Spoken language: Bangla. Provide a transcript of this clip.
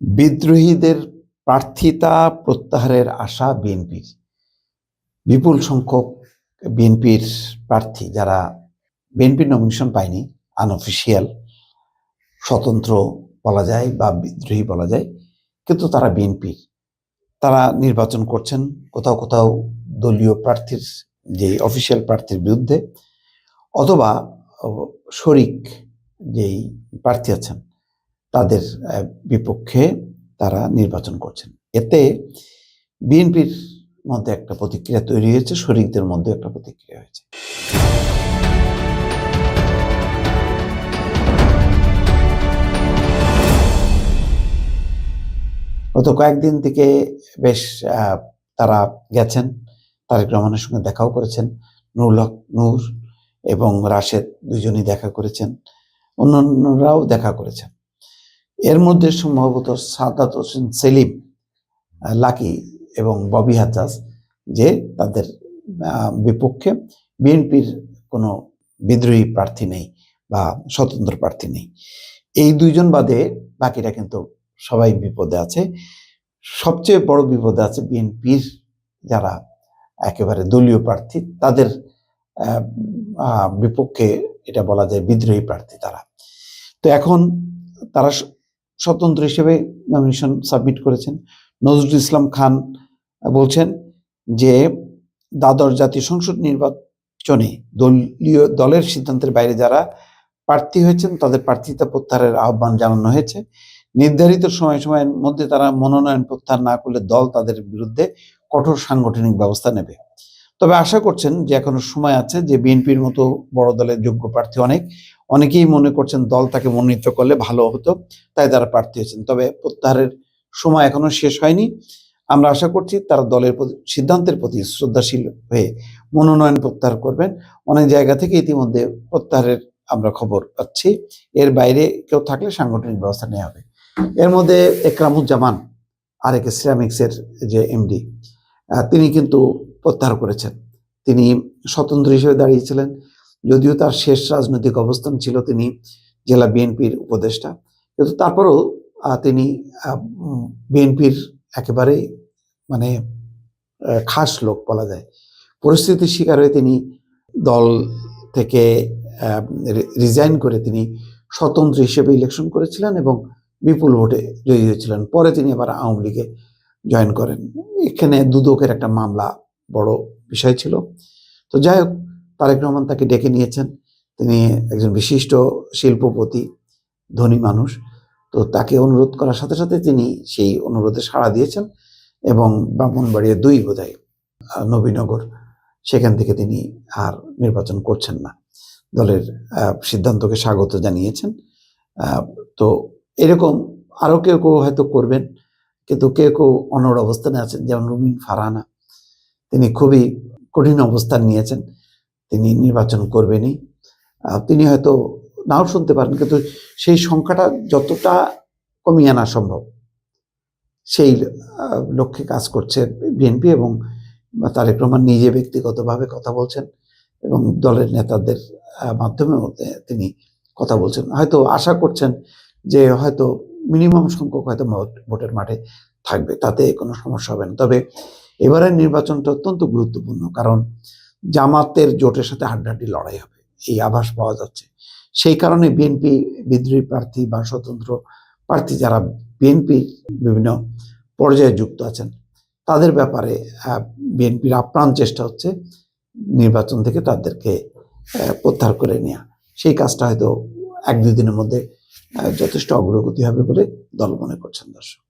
বিদ্রোহীদের প্রার্থিতা প্রত্যাহারের আশা বিএনপির। বিপুল সংখ্যক বিএনপির প্রার্থী যারা বিএনপির নমিনেশন পায়নি আনঅফিসিয়াল স্বতন্ত্র বলা যায় বা বিদ্রোহী বলা যায়, কিন্তু তারা বিএনপির। তারা নির্বাচন করছেন কোথাও কোথাও দলীয় প্রার্থীর, যে অফিসিয়াল প্রার্থীর বিরুদ্ধে, অথবা শরিক যেই প্রার্থী আছেন। তাদের বিপক্ষে তারা নির্বাচন করছেন। এতে বিএনপির মধ্যে একটা প্রতিক্রিয়া তৈরি হয়েছে, শরিকদের মধ্যে একটা প্রতিক্রিয়া হয়েছে। গত কয়েকদিন থেকে বেশ তারা গেছেন, তারেক রহমানের সঙ্গে দেখাও করেছেন, নুরুল হক, নূর এবং রাশেদ দুজনই দেখা করেছেন, অন্যান্যরাও দেখা করেছেন। এর মধ্যে সম্ভবত সাদাত হোসেন সেলিম লাকি এবং ববি হাজাজ যে তাদের বিপক্ষে বিএনপির কোনো বিদ্রোহী প্রার্থী নেই বা স্বতন্ত্র প্রার্থী নেই। এই দুইজন বাদে বাকিরা কিন্তু সবাই বিপদে আছে। সবচেয়ে বড় বিপদে আছে বিএনপির যারা একেবারে দলীয় প্রার্থী, তাদের বিপক্ষে এটা বলা যায় বিদ্রোহী প্রার্থী তারা। তো এখন তারা স্বতন্ত্র হিসেবে নমিনেশন সাবমিট করেছেন। নজরুল ইসলাম খান বলছেন যে, দ্বাদশ জাতীয় সংসদ নির্বাচনে দলীয় দলের সিদ্ধান্তের বাইরে যারা প্রার্থী হয়েছেন, তাদের প্রার্থিতা প্রত্যাহারের আহ্বান জানানো হয়েছে। নির্ধারিত সময় সময়ের মধ্যে তারা মনোনয়ন প্রত্যাহার না করলে দল তাদের বিরুদ্ধে কঠোর সাংগঠনিক ব্যবস্থা নেবে। তবে আশা করছেন যে এখনও সময় আছে যে বিএনপির মতো বড় দলের যোগ্য প্রার্থী অনেক অনেকেই মনে করছেন দল তাকে মনোনীত করলে ভালো হতো, তাই তারা প্রার্থী হয়েছেন। তবে প্রত্যাহারের সময় এখনও শেষ হয়নি। আমরা আশা করছি তারা দলের সিদ্ধান্তের প্রতি শ্রদ্ধাশীল হয়ে মনোনয়ন প্রত্যাহার করবেন। অনেক জায়গা থেকে ইতিমধ্যে প্রত্যাহারের আমরা খবর পাচ্ছি। এর বাইরে কেউ থাকলে সাংগঠনিক ব্যবস্থা নেওয়া হবে। এর মধ্যে একরামুজ্জামান, আরেক সিরামিক্সের যে এমডি তিনি কিন্তু প্রত্যাহার করেছেন। তিনি স্বতন্ত্র হিসেবে দাঁড়িয়েছিলেন। যদিও তার শেষ রাজনৈতিক অবস্থান ছিল তিনি জেলা বিএনপির উপদেষ্টা। কিন্তু তারপরেও তিনি বিএনপির একেবারে মানে খাস লোক বলা যায়। পরিস্থিতির শিকার হয়ে তিনি দল থেকে রিজাইন করে তিনি স্বতন্ত্র হিসেবে ইলেকশন করেছিলেন এবং বিপুল ভোটে জয়ী হয়েছিলেন। পরে তিনি আবার আওয়ামী লীগে জয়েন করেন। এখানে দুদকের একটা মামলা বড় বিষয় ছিল। তো যাই হোক তারেক রহমান তাকে ডেকে নিয়েছেন। তিনি একজন বিশিষ্ট শিল্পপতি, ধনী মানুষ। তো তাকে অনুরোধ করার সাথে সাথে তিনি সেই অনুরোধে সাড়া দিয়েছেন এবং ব্রাহ্মণবাড়িয়া দুই বোধহয় নবীনগর, সেখান থেকে তিনি আর নির্বাচন করছেন না। দলের সিদ্ধান্তকে স্বাগত জানিয়েছেন। তো এরকম আরও কেউ কেউ হয়তো করবেন, কিন্তু কেউ কেউ অনড় অবস্থানে আছেন, যেমন রুমিন ফারানা। তিনি খুবই কঠিন অবস্থান নিয়েছেন। তিনি নির্বাচন করবেনই। তিনি হয়তো নাও শুনতে পারেন, কিন্তু সেই সংখ্যাটা যতটা কমিয়ে আনা সম্ভব, সেই লক্ষ্যে কাজ করছে বিএনপি এবং তারেক রহমান নিজে ব্যক্তিগতভাবে কথা বলছেন এবং দলের নেতাদের মাধ্যমেও তিনি কথা বলছেন। হয়তো আশা করছেন যে হয়তো মিনিমাম সংখ্যক হয়তো ভোট- ভোটের মাঠে থাকবে, তাতে কোনো সমস্যা হবে না। তবে এবারের নির্বাচনটা অত্যন্ত গুরুত্বপূর্ণ, কারণ জামাতের জোটের সাথে হাড্ডাহাড্ডি লড়াই হবে। এই আভাস পাওয়া যাচ্ছে। সেই কারণে বিএনপি বিদ্রোহী প্রার্থী বা স্বতন্ত্র প্রার্থী যারা বিএনপি বিভিন্ন পর্যায়ে যুক্ত আছেন, তাদের ব্যাপারে বিএনপির আপ্রাণ চেষ্টা হচ্ছে নির্বাচন থেকে তাদেরকে প্রত্যাহার করে নেওয়া সেই কাজটা হয়তো এক দুই দিনের মধ্যে যথেষ্ট অগ্রগতি হবে বলে দল মনে করছেন দর্শক।